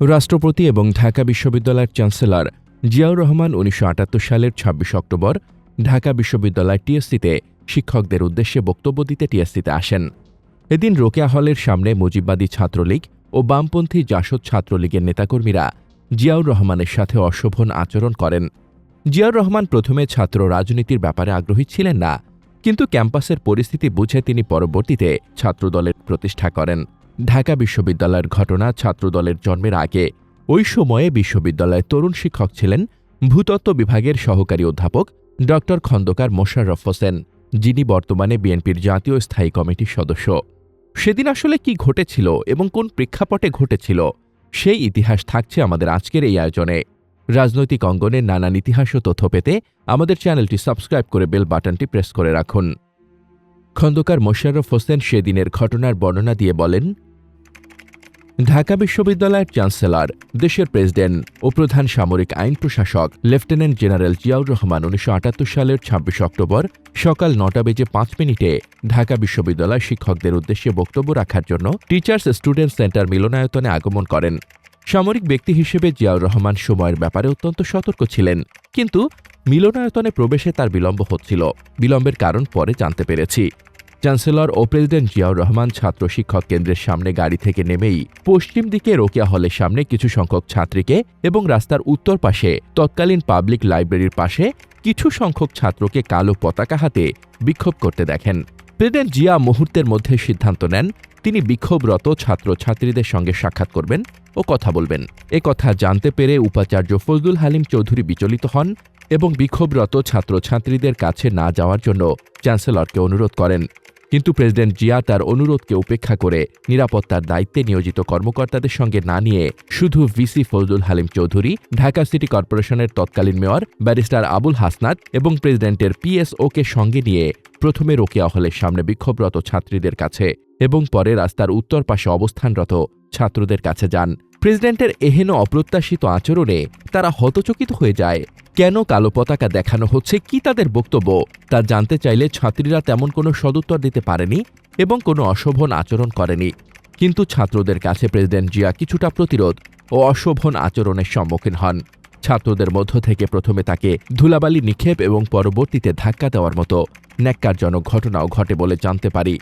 রাষ্ট্রপতি এবং ঢাকা বিশ্ববিদ্যালয়ের চ্যান্সেলর জিয়াউর রহমান উনিশশো আটাত্তর সালের ২৬ অক্টোবর ঢাকা বিশ্ববিদ্যালয় টিএসসিতে শিক্ষকদের উদ্দেশ্যে বক্তব্য দিতে টিএসসিতে আসেন। এদিন রোকেয়া হলের সামনে মুজিববাদী ছাত্রলীগ ও বামপন্থী জাসদ ছাত্রলীগের নেতাকর্মীরা জিয়াউর রহমানের সাথে অশোভন আচরণ করেন। জিয়াউর রহমান প্রথমে ছাত্র রাজনীতির ব্যাপারে আগ্রহী ছিলেন না, কিন্তু ক্যাম্পাসের পরিস্থিতি বুঝে তিনি পরবর্তীতে ছাত্রদলের প্রতিষ্ঠা করেন। ঢাকা বিশ্ববিদ্যালয়ের ঘটনা ছাত্রদলের জন্মের আগে। ওই সময়ে বিশ্ববিদ্যালয়ের তরুণ শিক্ষক ছিলেন ভূতত্ত্ব বিভাগের সহকারী অধ্যাপক ড খন্দকার মোশাররফ হোসেন, যিনি বর্তমানে বিএনপির জাতীয় স্থায়ী কমিটির সদস্য। সেদিন আসলে কি ঘটেছিল এবং কোন প্রেক্ষাপটে ঘটেছিল, সেই ইতিহাস থাকছে আমাদের আজকের এই আয়োজনে। রাজনৈতিক অঙ্গনের নানান ইতিহাস ও তথ্য পেতে আমাদের চ্যানেলটি সাবস্ক্রাইব করে বেল বাটনটি প্রেস করে রাখুন। খন্দকার মোশাররফ হোসেন সেদিনের ঘটনার বর্ণনা দিয়ে বলেন ঢাকা বিশ্ববিদ্যালয়ের চ্যান্সেলর, দেশের প্রেসিডেন্ট ও প্রধান সামরিক আইন প্রশাসক লেফটেন্যান্ট জেনারেল জিয়াউর রহমান উনিশশো আটাত্তর সালের ২৬ অক্টোবর সকাল নটা বেজে পাঁচ মিনিটে ঢাকা বিশ্ববিদ্যালয় শিক্ষকদের উদ্দেশ্যে বক্তব্য রাখার জন্য টিচার্স স্টুডেন্ট সেন্টার মিলনায়তনে আগমন করেন। সামরিক ব্যক্তি হিসেবে জিয়াউর রহমান সময়ের ব্যাপারে অত্যন্ত সতর্ক ছিলেন, কিন্তু মিলনায়তনে প্রবেশে তার বিলম্ব হচ্ছিল। বিলম্বের কারণ পরে জানতে পেরেছি। চ্যান্সেলর ও প্রেসিডেন্ট জিয়াউর রহমান ছাত্র শিক্ষক কেন্দ্রের সামনে গাড়ি থেকে নেমেই পশ্চিম দিকে রোকেয়া হলের সামনে কিছু সংখ্যক ছাত্রীকে এবং রাস্তার উত্তর পাশে তৎকালীন পাবলিক লাইব্রেরির পাশে কিছু সংখ্যক ছাত্রকে কালো পতাকা হাতে বিক্ষোভ করতে দেখেন। প্রেসিডেন্ট জিয়া মুহূর্তের মধ্যে সিদ্ধান্ত নেন, তিনি বিক্ষোভরত ছাত্রছাত্রীদের সঙ্গে সাক্ষাৎ করবেন ও কথা বলবেন। এ কথা জানতে পেরে উপাচার্য ফজলুল হালিম চৌধুরী বিচলিত হন এবং বিক্ষোভরত ছাত্রছাত্রীদের কাছে না যাওয়ার জন্য চ্যান্সেলরকে অনুরোধ করেন। কিন্তু প্রেসিডেন্ট জিয়া তার অনুরোধকে উপেক্ষা করে নিরাপত্তার দায়িত্বে নিয়োজিত কর্মকর্তাদের সঙ্গে না নিয়ে শুধু ভিসি ফজলুল হালিম চৌধুরী, ঢাকা সিটি কর্পোরেশনের তৎকালীন মেয়র ব্যারিস্টার আবুল হাসনাত এবং প্রেসিডেন্টের পিএসওকে সঙ্গে নিয়ে প্রথমে রোকেয়া হলের সামনে বিক্ষোভরত ছাত্রীদের কাছে এবং পরে রাস্তার উত্তর পাশে অবস্থানরত ছাত্রদের কাছে যান। প্রেসিডেন্টের এহেন অপ্রত্যাশিত আচরণে তারা হতচকিত হয়ে যায়। কেন কালো পতাকা দেখানো হচ্ছে কি তাদের বক্তব্য? তা জানতে চাইলে ছাত্রীরা তেমন কোনো সদুত্তর দিতে পারেনি এবং কোনো অশোভন আচরণ করেনি। কিন্তু ছাত্রদের কাছে প্রেসিডেন্ট জিয়া কিছুটা প্রতিরোধ ও অশোভন আচরণের সম্মুখীন হন। ছাত্রদের মধ্য থেকে প্রথমে তাকে ধুলাবালি নিক্ষেপ এবং পরবর্তীতে ধাক্কা দেওয়ার মতো ন্যাক্কারজনক ঘটনাও ঘটে বলে জানতে পারি।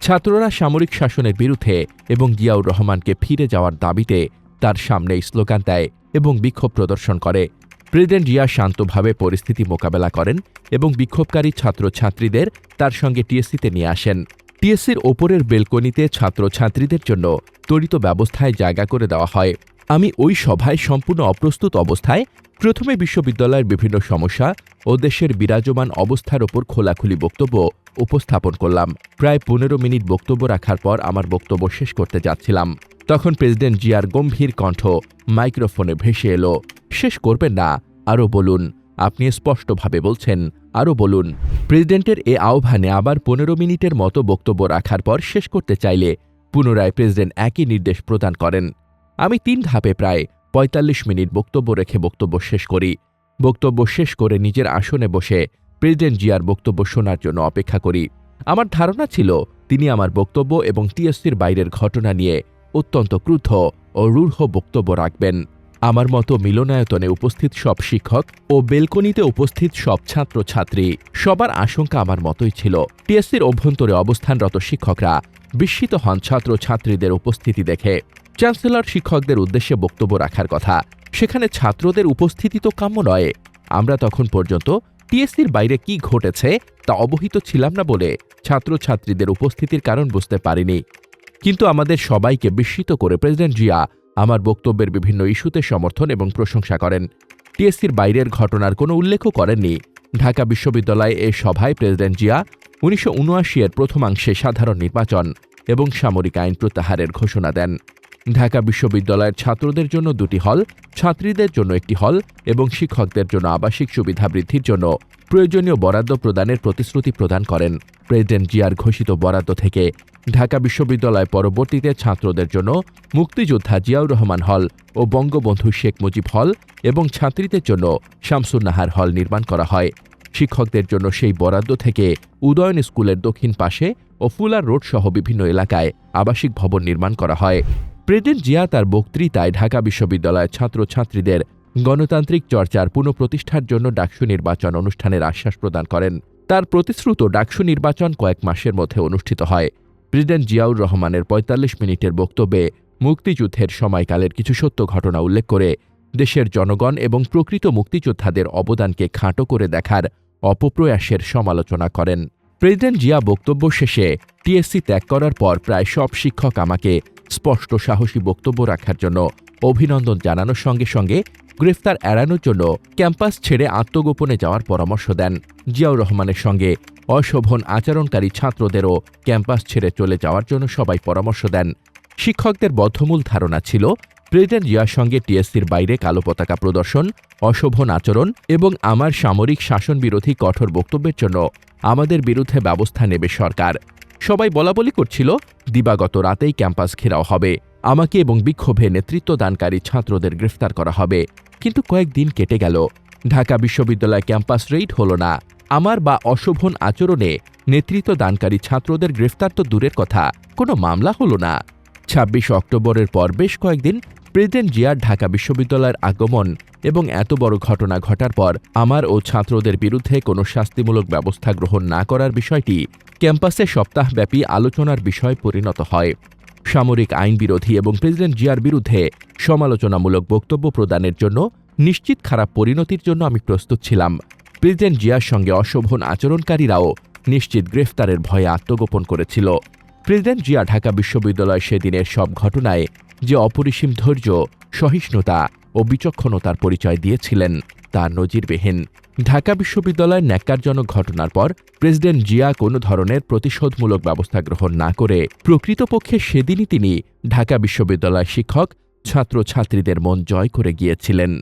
ছাত্ররা সামরিক শাসনের বিরুদ্ধে এবং জিয়াউর রহমানকে ফিরে যাওয়ার দাবিতে তার সামনেই স্লোগান দেয় এবং বিক্ষোভ প্রদর্শন করে। প্রেসিডেন্ট রিয়া শান্তভাবে পরিস্থিতি মোকাবেলা করেন এবং বিক্ষোভকারী ছাত্রছাত্রীদের তার সঙ্গে টিএসসিতে নিয়ে আসেন। টিএসসির ওপরের বেলকনিতে ছাত্রছাত্রীদের জন্য ত্বরিত ব্যবস্থায় জায়গা করে দেওয়া হয়। আমি ওই সভায় সম্পূর্ণ অপ্রস্তুত অবস্থায় প্রথমে বিশ্ববিদ্যালয়ের বিভিন্ন সমস্যা ও দেশের বিরাজমান অবস্থার ওপর খোলাখুলি বক্তব্য উপস্থাপন করলাম। প্রায় পনেরো মিনিট বক্তব্য রাখার পর আমার বক্তব্য শেষ করতে যাচ্ছিলাম। তখন প্রেসিডেন্ট জিয়ার গম্ভীর কণ্ঠ মাইক্রোফোনে ভেসে এলো। শেষ করবেন না, আরও বলুন। আপনি স্পষ্টভাবে বলছেন, আরও বলুন। প্রেসিডেন্টের এ আহ্বানে আবার পনেরো মিনিটের মতো বক্তব্য রাখার পর শেষ করতে চাইলে পুনরায় প্রেসিডেন্ট একই নির্দেশ প্রদান করেন। আমি তিন ধাপে প্রায় ৪৫ মিনিট বক্তব্য রেখে বক্তব্য শেষ করি। বক্তব্য শেষ করে নিজের আসনে বসে প্রেসিডেন্ট জিয়ার বক্তব্য শোনার জন্য অপেক্ষা করি। আমার ধারণা ছিল, তিনি আমার বক্তব্য এবং টিএসসির বাইরের ঘটনা নিয়ে অত্যন্ত ক্রুদ্ধ ও রূঢ় বক্তব্য রাখবেন। আমার মতো মিলনায়তনে উপস্থিত সব শিক্ষক ও বেলকনিতে উপস্থিত সব ছাত্রছাত্রী, সবার আশঙ্কা আমার মতোই ছিল। টিএসসির অভ্যন্তরে অবস্থানরত শিক্ষকরা বিস্মিত হন ছাত্রছাত্রীদের উপস্থিতি দেখে। চ্যান্সেলর শিক্ষকদের উদ্দেশ্যে বক্তব্য রাখার কথা, সেখানে ছাত্রদের উপস্থিতি তো কাম্য নয়। আমরা তখন পর্যন্ত টিএসসির বাইরে কি ঘটেছে তা অবহিত ছিলাম না বলে ছাত্রছাত্রীদের উপস্থিতির কারণ বুঝতে পারিনি। কিন্তু আমাদের সবাইকে বিস্মিত করে প্রেসিডেন্ট জিয়া আমার বক্তব্যের বিভিন্ন ইস্যুতে সমর্থন এবং প্রশংসা করেন। টিএসসির বাইরের ঘটনার কোনো উল্লেখও করেননি। ঢাকা বিশ্ববিদ্যালয়ে এ সভায় প্রেসিডেন্ট জিয়া উনিশশো উনআশি এর প্রথমাংশে সাধারণ নির্বাচন এবং সামরিক আইন প্রত্যাহারের ঘোষণা দেন। ঢাকা বিশ্ববিদ্যালয়ের ছাত্রদের জন্য দুটি হল, ছাত্রীদের জন্য একটি হল এবং শিক্ষকদের জন্য আবাসিক সুবিধা বৃদ্ধির জন্য প্রয়োজনীয় বরাদ্দ প্রদানের প্রতিশ্রুতি প্রদান করেন। প্রেসিডেন্ট জিয়ার ঘোষিত বরাদ্দ থেকে ঢাকা বিশ্ববিদ্যালয় পরবর্তীতে ছাত্রদের জন্য মুক্তিযোদ্ধা জিয়াউর রহমান হল ও বঙ্গবন্ধু শেখ মুজিব হল এবং ছাত্রীদের জন্য শামসুন্নাহার হল নির্মাণ করা হয়। শিক্ষকদের জন্য সেই বরাদ্দ থেকে উদয়ন স্কুলের দক্ষিণ পাশে ও ফুলার রোড সহ বিভিন্ন এলাকায় আবাসিক ভবন নির্মাণ করা হয়। প্রেসিডেন্ট জিয়া তার বক্তৃতায় ঢাকা বিশ্ববিদ্যালয়ের ছাত্রছাত্রীদের গণতান্ত্রিক চর্চার পুনঃপ্রতিষ্ঠার জন্য ডাকসু নির্বাচন অনুষ্ঠানের আশ্বাস প্রদান করেন। তার প্রতিশ্রুত ডাকসু নির্বাচন কয়েক মাসের মধ্যে অনুষ্ঠিত হয়। প্রেসিডেন্ট জিয়াউর রহমানের ৪৫ মিনিটের বক্তব্যে মুক্তিযুদ্ধের সময়কালের কিছু সত্য ঘটনা উল্লেখ করে দেশের জনগণ এবং প্রকৃত মুক্তিযোদ্ধাদের অবদানকে খাটো করে দেখার অপপ্রয়াসের সমালোচনা করেন। প্রেসিডেন্ট জিয়া বক্তব্য শেষে টিএসসি ত্যাগ করার পর প্রায় সব শিক্ষক আমাকে স্পষ্ট সাহসী বক্তব্য রাখার জন্য অভিনন্দন জানানোর সঙ্গে সঙ্গে গ্রেফতার এড়ানোর জন্য ক্যাম্পাস ছেড়ে আত্মগোপনে যাওয়ার পরামর্শ দেন। জিয়াউর রহমানের সঙ্গে অশোভন আচরণকারী ছাত্রদেরও ক্যাম্পাস ছেড়ে চলে যাওয়ার জন্য সবাই পরামর্শ দেন। শিক্ষকদের বদ্ধমূল ধারণা ছিল, প্রেসিডেন্ট জিয়ার সঙ্গে টিএসসির বাইরে কালো পতাকা প্রদর্শন, অশোভন আচরণ এবং আমার সামরিক শাসন বিরোধী কঠোর বক্তব্যের জন্য আমাদের বিরুদ্ধে ব্যবস্থা নেবে সরকার। সবাই বলাবলি করছিল, দিবাগত রাতেই ক্যাম্পাস ঘেরাও হবে। আমাকে এবং বিক্ষোভে নেতৃত্ব দানকারী ছাত্রদের গ্রেফতার করা হবে। কিন্তু কয়েকদিন কেটে গেল। ঢাকা বিশ্ববিদ্যালয় ক্যাম্পাস রেইড হল না। আমার বা অশোভন আচরণে নেতৃত্ব দানকারী ছাত্রদের গ্রেফতার তো দূরের কথা, কোনো মামলা হল না। ছাব্বিশ অক্টোবরের পর বেশ কয়েকদিন প্রেসিডেন্ট জিয়ার ঢাকা বিশ্ববিদ্যালয়ের আগমন এবং এত বড় ঘটনা ঘটার পর আমার ও ছাত্রদের বিরুদ্ধে কোনো শাস্তিমূলক ব্যবস্থা গ্রহণ না করার বিষয়টি ক্যাম্পাসে সপ্তাহব্যাপী আলোচনার বিষয় পরিণত হয়। সামরিক আইন বিরোধী এবং প্রেসিডেন্ট জিয়ার বিরুদ্ধে সমালোচনামূলক বক্তব্য প্রদানের জন্য নিশ্চিত খারাপ পরিণতির জন্য আমি প্রস্তুত ছিলাম। প্রেসিডেন্ট জিয়ার সঙ্গে অশোভন আচরণকারীরাও নিশ্চিত গ্রেফতারের ভয়ে আত্মগোপন করেছিল। প্রেসিডেন্ট জিয়া ঢাকা বিশ্ববিদ্যালয় সেদিনের সব ঘটনায় যে অপরিসীম ধৈর্য, সহিষ্ণুতা ও বিচক্ষণতার পরিচয় দিয়েছিলেন, তা নজিরবিহীন। ঢাকা বিশ্ববিদ্যালয়ের ন্যাক্কারজনক ঘটনার পর প্রেসিডেন্ট জিয়া কোনো ধরনের প্রতিশোধমূলক ব্যবস্থা গ্রহণ না করে প্রকৃতপক্ষে সেদিনই তিনি ঢাকা বিশ্ববিদ্যালয় শিক্ষক, ছাত্রছাত্রীদের মন জয় করে গিয়েছিলেন।